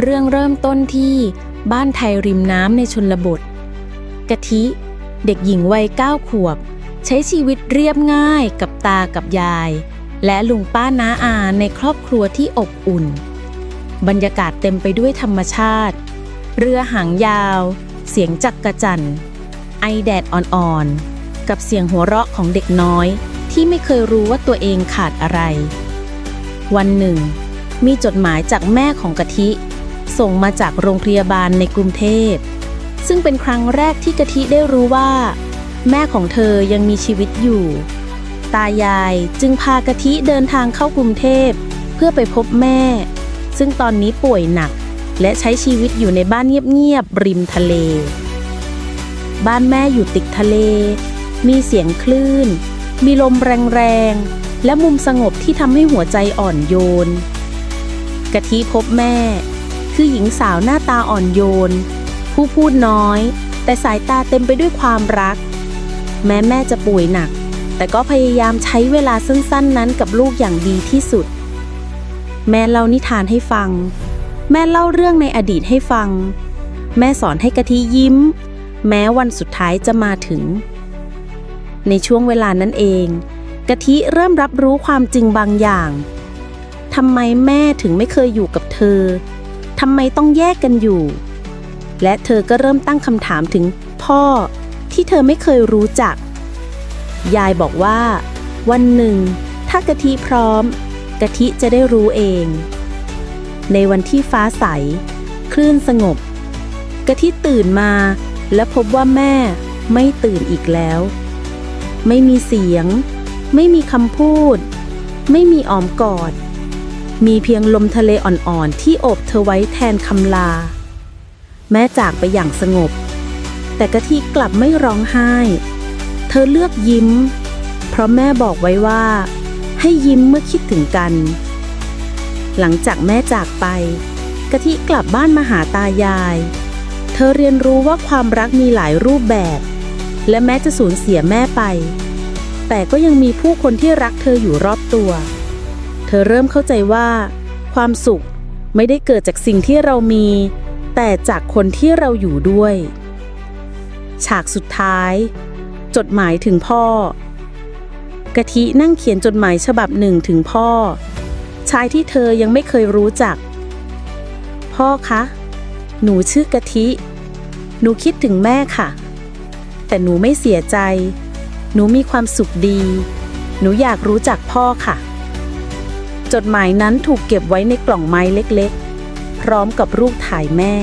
เรื่องเริ่มต้นที่บ้านไทยริมน้ำในชนบท กะทิ เด็กหญิงวัยเก้าขวบ ใช้ชีวิตเรียบง่ายกับตากับยาย และลุงป้าน้าอาในครอบครัวที่อบอุ่น บรรยากาศเต็มไปด้วยธรรมชาติ เรือหางยาว เสียงจักกระจันไอแดดอ่อนๆ กับเสียงหัวเราะของเด็กน้อยที่ไม่เคยรู้ว่าตัวเองขาดอะไร วันหนึ่ง มีจดหมายจากแม่ของกะทิ ส่งมาจากโรงพยาบาลในกรุงเทพ ซึ่งเป็นครั้งแรกที่กะทิได้รู้ว่า แม่ของเธอยังมีชีวิตอยู่ ตายายจึงพากะทิเดินทางเข้ากรุงเทพ เพื่อไปพบแม่ ซึ่งตอนนี้ป่วยหนักและใช้ชีวิตอยู่ในบ้านเงียบๆริมทะเล บ้านแม่อยู่ติดทะเล มีเสียงคลื่น มีลมแรงๆ และมุมสงบที่ทำให้หัวใจอ่อนโยน กะทิพบแม่ คือหญิงสาวหน้าตาอ่อนโยน ผู้พูดน้อย แต่สายตาเต็มไปด้วยความรัก แม้แม่จะป่วยหนัก แต่ก็พยายามใช้เวลาสั้นๆ นั้นกับลูกอย่างดีที่สุด แม่เล่านิทานให้ฟัง แม่เล่าเรื่องในอดีตให้ฟัง แม่สอนให้กะทิยิ้ม แม้วันสุดท้ายจะมาถึง ในช่วงเวลานั้นเองกะทิเริ่มรับรู้ความจริงบางอย่างทำไมแม่ถึงไม่เคยอยู่กับเธอ ทำไมต้องแยกกันอยู่ และเธอก็เริ่มตั้งคำถามถึงพ่อที่เธอไม่เคยรู้จัก ยายบอกว่า วันหนึ่ง ถ้ากะทิพร้อม กะทิจะได้รู้เอง ในวันที่ฟ้าใส คลื่นสงบ กะทิตื่นมา และพบว่าแม่ไม่ตื่นอีกแล้ว ไม่มีเสียง ไม่มีคำพูด ไม่มีอ้อมกอด มีเพียงลมทะเลอ่อนๆ ที่โอบเธอไว้แทนคำลา แม่จากไปอย่างสงบ แต่กะทิกลับไม่ร้องไห้ เธอเลือกยิ้ม เพราะแม่บอกไว้ว่า ให้ยิ้มเมื่อคิดถึงกัน หลังจากแม่จากไป กะทิกลับบ้านมาหาตายาย เธอเรียนรู้ว่าความรักมีหลายรูปแบบ และแม้จะสูญเสียแม่ไป แต่ก็ยังมีผู้คนที่รักเธออยู่รอบตัว อเริ่มเข้าใจว่า ความสุขไม่ได้เกิดจากสิ่งที่เรามี แต่จากคนที่เราอยู่ด้วย ฉากสุดท้าย จดหมายถึงพ่อกะทินั่งเขียนจดหมายฉบับหนึ่งถึงพ่อ ชายที่เธอยังไม่เคยรู้จัก พ่อคะ หนูชื่อกะทิ หนูคิดถึงแม่ค่ะ แต่หนูไม่เสียใจ หนูมีความสุขดี หนูอยากรู้จักพ่อค่ะ จดหมายนั้นถูกเก็บไว้ในกล่องไม้เล็กๆ พร้อมกับรูปถ่ายแม่